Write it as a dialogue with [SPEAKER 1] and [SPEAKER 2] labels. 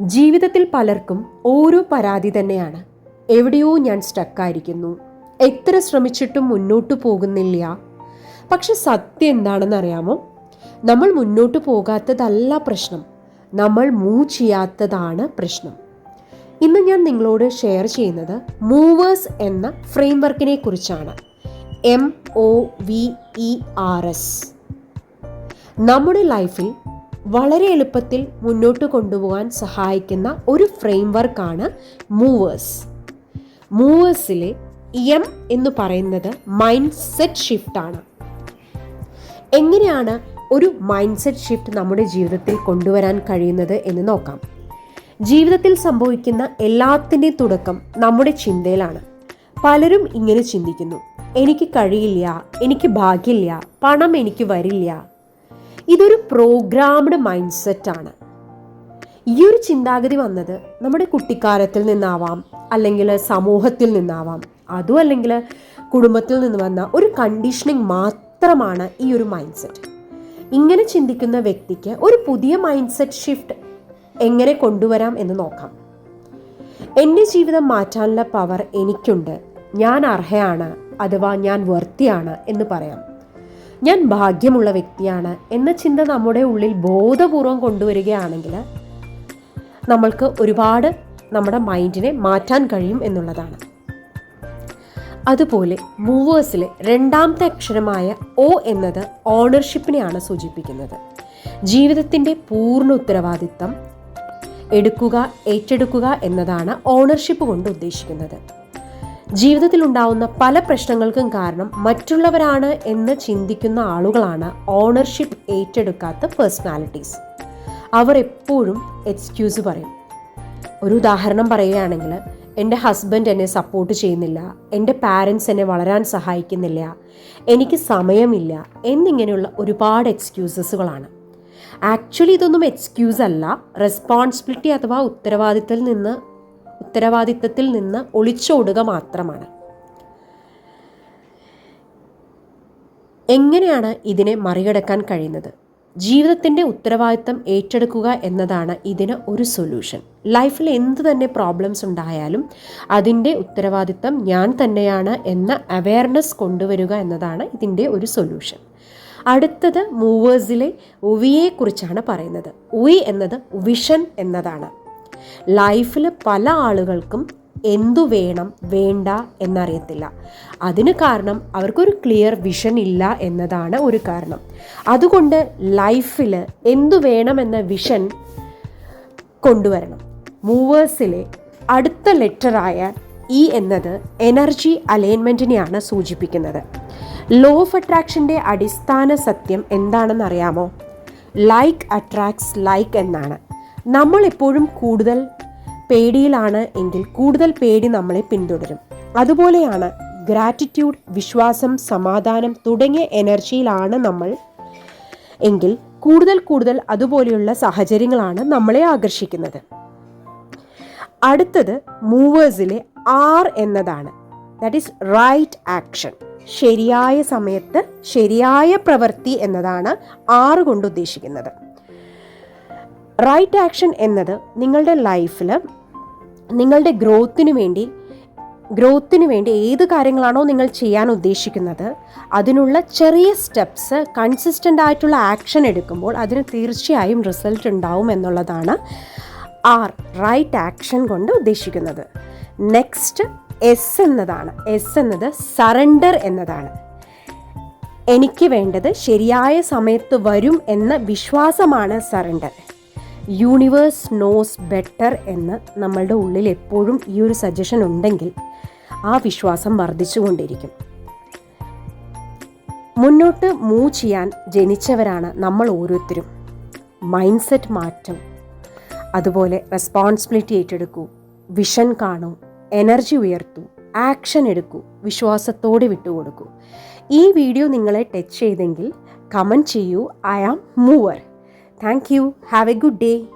[SPEAKER 1] ജീവിതത്തിൽ പലർക്കും ഓരോ പരാതി തന്നെയാണ്. എവിടെയോ ഞാൻ സ്റ്റക്കായിരിക്കുന്നു. എത്ര ശ്രമിച്ചിട്ടും മുന്നോട്ട് പോകുന്നില്ല. പക്ഷെ സത്യം എന്താണെന്ന് അറിയാമോ നമ്മൾ മുന്നോട്ട് പോകാത്തതല്ല പ്രശ്നം. നമ്മൾ മൂവ് ചെയ്യാത്തതാണ് പ്രശ്നം. ഇന്ന് ഞാൻ നിങ്ങളോട് ഷെയർ ചെയ്യുന്നത് മൂവേഴ്സ് എന്ന ഫ്രെയിംവർക്കിനെ കുറിച്ചാണ്. M O V E R S. നമ്മുടെ ലൈഫിൽ വളരെ എളുപ്പത്തിൽ മുന്നോട്ട് കൊണ്ടുപോകാൻ സഹായിക്കുന്ന ഒരു ഫ്രെയിം വർക്കാണ് മൂവേഴ്സ് മൂവേഴ്സിലെ എം എന്ന് പറയുന്നത് മൈൻഡ് സെറ്റ് ഷിഫ്റ്റ് ആണ്. എങ്ങനെയാണ് ഒരു മൈൻഡ് സെറ്റ് ഷിഫ്റ്റ് നമ്മുടെ ജീവിതത്തിൽ കൊണ്ടുവരാൻ കഴിയുന്നത് എന്ന് നോക്കാം. ജീവിതത്തിൽ സംഭവിക്കുന്ന എല്ലാത്തിന്റെയും തുടക്കം നമ്മുടെ ചിന്തയിലാണ്. പലരും ഇങ്ങനെ ചിന്തിക്കുന്നു. എനിക്ക് കഴിയില്ല എനിക്ക് ഭാഗ്യമില്ല പണം എനിക്ക് വരില്ല ഇതൊരു പ്രോഗ്രാംഡ് മൈൻഡ് സെറ്റാണ് ഈ ഒരു ചിന്താഗതി വന്നത് നമ്മുടെ കുട്ടിക്കാലത്തിൽ നിന്നാവാം അല്ലെങ്കിൽ സമൂഹത്തിൽ നിന്നാവാം. അതും അല്ലെങ്കിൽ കുടുംബത്തിൽ നിന്ന് വന്ന ഒരു കണ്ടീഷനിങ് മാത്രമാണ് ഈ ഒരു മൈൻഡ് സെറ്റ് ഇങ്ങനെ ചിന്തിക്കുന്ന വ്യക്തിക്ക് ഒരു പുതിയ മൈൻഡ് സെറ്റ് ഷിഫ്റ്റ് എങ്ങനെ കൊണ്ടുവരാം എന്ന് നോക്കാം. എന്റെ ജീവിതം മാറ്റാനുള്ള പവർ എനിക്കുണ്ട്. ഞാൻ അർഹയാണ്. അഥവാ ഞാൻ വർത്തിയാണ് എന്ന് പറയാം. ഞാൻ ഭാഗ്യമുള്ള വ്യക്തിയാണ് എന്ന ചിന്ത നമ്മുടെ ഉള്ളിൽ ബോധപൂർവം കൊണ്ടുവരികയാണെങ്കിൽ നമ്മൾക്ക് ഒരുപാട് നമ്മുടെ മൈൻഡിനെ മാറ്റാൻ കഴിയും എന്നുള്ളതാണ്. അതുപോലെ മൂവേഴ്സിലെ രണ്ടാമത്തെ അക്ഷരമായ ഒ എന്നത് ഓണർഷിപ്പിനെയാണ് സൂചിപ്പിക്കുന്നത്. ജീവിതത്തിന്റെ പൂർണ ഉത്തരവാദിത്തം എടുക്കുക ഏറ്റെടുക്കുക എന്നതാണ് ഓണർഷിപ്പ് കൊണ്ട് ഉദ്ദേശിക്കുന്നത്. ജീവിതത്തിൽ ഉണ്ടാവുന്ന പല പ്രശ്നങ്ങൾക്കും കാരണം മറ്റുള്ളവരാണ് എന്ന് ചിന്തിക്കുന്ന ആളുകളാണ് ഓണർഷിപ്പ് ഏറ്റെടുക്കാത്ത പേഴ്സണാലിറ്റീസ് അവർ എപ്പോഴും എക്സ്ക്യൂസ് പറയും. ഒരു ഉദാഹരണം പറയുകയാണെങ്കിൽ എന്റെ ഹസ്ബൻഡ് എന്നെ സപ്പോർട്ട് ചെയ്യുന്നില്ല എന്റെ പാരൻസ് എന്നെ വളരാൻ സഹായിക്കുന്നില്ല എനിക്ക് സമയമില്ല എന്നിങ്ങനെയുള്ള ഒരുപാട് എക്സ്ക്യൂസസുകളാണ് ആക്ച്വലി ഇതൊന്നും എക്സ്ക്യൂസ് അല്ല റെസ്പോൺസിബിലിറ്റി അഥവാ ഉത്തരവാദിത്തത്തിൽ നിന്ന് ഉത്തരവാദിത്തത്തിൽ നിന്ന് ഒളിച്ചോടുക മാത്രമാണ്. എങ്ങനെയാണ് ഇതിനെ മറികടക്കാൻ കഴിയുന്നത്? ജീവിതത്തിന്റെ ഉത്തരവാദിത്തം ഏറ്റെടുക്കുക എന്നതാണ് ഇതിന് ഒരു സൊല്യൂഷൻ. ലൈഫിൽ എന്ത് തന്നെ പ്രോബ്ലംസ് ഉണ്ടായാലും അതിന്റെ ഉത്തരവാദിത്തം ഞാൻ തന്നെയാണ് എന്ന അവയർനെസ് കൊണ്ടുവരിക എന്നതാണ് ഇതിന്റെ ഒരു സൊല്യൂഷൻ. അടുത്തത് മൂവേഴ്സിലെ ഉവിയെക്കുറിച്ചാണ് പറയുന്നത്. ഉയി എന്നത് വിഷൻ എന്നതാണ്. ലൈഫിൽ പല ആളുകൾക്കും എന്തു വേണം വേണ്ട എന്നറിയത്തില്ല. അതിന് കാരണം അവർക്കൊരു ക്ലിയർ വിഷൻ ഇല്ല എന്നതാണ് ഒരു കാരണം. അതുകൊണ്ട് ലൈഫിൽ എന്തു വേണമെന്ന വിഷൻ കൊണ്ടുവരണം. മൂവേഴ്സിലെ അടുത്ത ലെറ്ററായ ഇ എന്നത് എനർജി അലൈൻമെന്റിനെയാണ് സൂചിപ്പിക്കുന്നത്. ലോ ഓഫ് അട്രാക്ഷന്റെ അടിസ്ഥാന സത്യം എന്താണെന്ന് അറിയാമോ ലൈക്ക് അട്രാക്ട്സ് ലൈക്ക് എന്നാണ്. നമ്മൾ എപ്പോഴും കൂടുതൽ പേടിയിലാണ് എങ്കിൽ കൂടുതൽ പേടി നമ്മളെ പിന്തുടരും. അതുപോലെയാണ് ഗ്രാറ്റിറ്റ്യൂഡ് വിശ്വാസം സമാധാനം തുടങ്ങിയ എനർജിയിലാണ് നമ്മൾ എങ്കിൽ കൂടുതൽ കൂടുതൽ അതുപോലെയുള്ള സാഹചര്യങ്ങളാണ് നമ്മളെ ആകർഷിക്കുന്നത്. അടുത്തത് മൂവേഴ്സിലെ ആർ എന്നതാണ്. ദാറ്റ് ഈസ് റൈറ്റ് ആക്ഷൻ ശരിയായ സമയത്ത് ശരിയായ പ്രവൃത്തി എന്നതാണ് ആറ് കൊണ്ട് ഉദ്ദേശിക്കുന്നത്. റൈറ്റ് ആക്ഷൻ എന്നത് നിങ്ങളുടെ ലൈഫിൽ നിങ്ങളുടെ ഗ്രോത്തിന് വേണ്ടി ഗ്രോത്തിന് വേണ്ടി ഏത് കാര്യങ്ങളാണോ നിങ്ങൾ ചെയ്യാൻ ഉദ്ദേശിക്കുന്നത് അതിനുള്ള ചെറിയ സ്റ്റെപ്സ് കൺസിസ്റ്റന്റ് ആയിട്ടുള്ള ആക്ഷൻ എടുക്കുമ്പോൾ അതിന് തീർച്ചയായും റിസൾട്ട് ഉണ്ടാവും എന്നുള്ളതാണ് ആർ റൈറ്റ് ആക്ഷൻ കൊണ്ട് ഉദ്ദേശിക്കുന്നത്. നെക്സ്റ്റ് എസ് എന്നതാണ്. എസ് എന്നത് സറണ്ടർ എന്നതാണ്. എനിക്ക് വേണ്ടത് ശരിയായ സമയത്ത് വരും എന്ന വിശ്വാസമാണ് സറണ്ടർ യൂണിവേഴ്സ് നോസ് ബെറ്റർ എന്ന് നമ്മളുടെ ഉള്ളിൽ എപ്പോഴും ഈ ഒരു സജഷൻ ഉണ്ടെങ്കിൽ ആ വിശ്വാസം വർദ്ധിച്ചുകൊണ്ടിരിക്കും. മുന്നോട്ട് മൂവ് ചെയ്യാൻ ജനിച്ചവരാണ് നമ്മൾ ഓരോരുത്തരും. മൈൻഡ് സെറ്റ് മാറ്റം അതുപോലെ റെസ്പോൺസിബിലിറ്റി ഏറ്റെടുക്കൂ വിഷൻ കാണൂ എനർജി ഉയർത്തൂ ആക്ഷൻ എടുക്കൂ വിശ്വാസത്തോടെ വിട്ടുകൊടുക്കൂ. ഈ വീഡിയോ നിങ്ങളെ ടച്ച് ചെയ്തെങ്കിൽ കമന്റ് ചെയ്യൂ I am mover Thank you. Have a good day.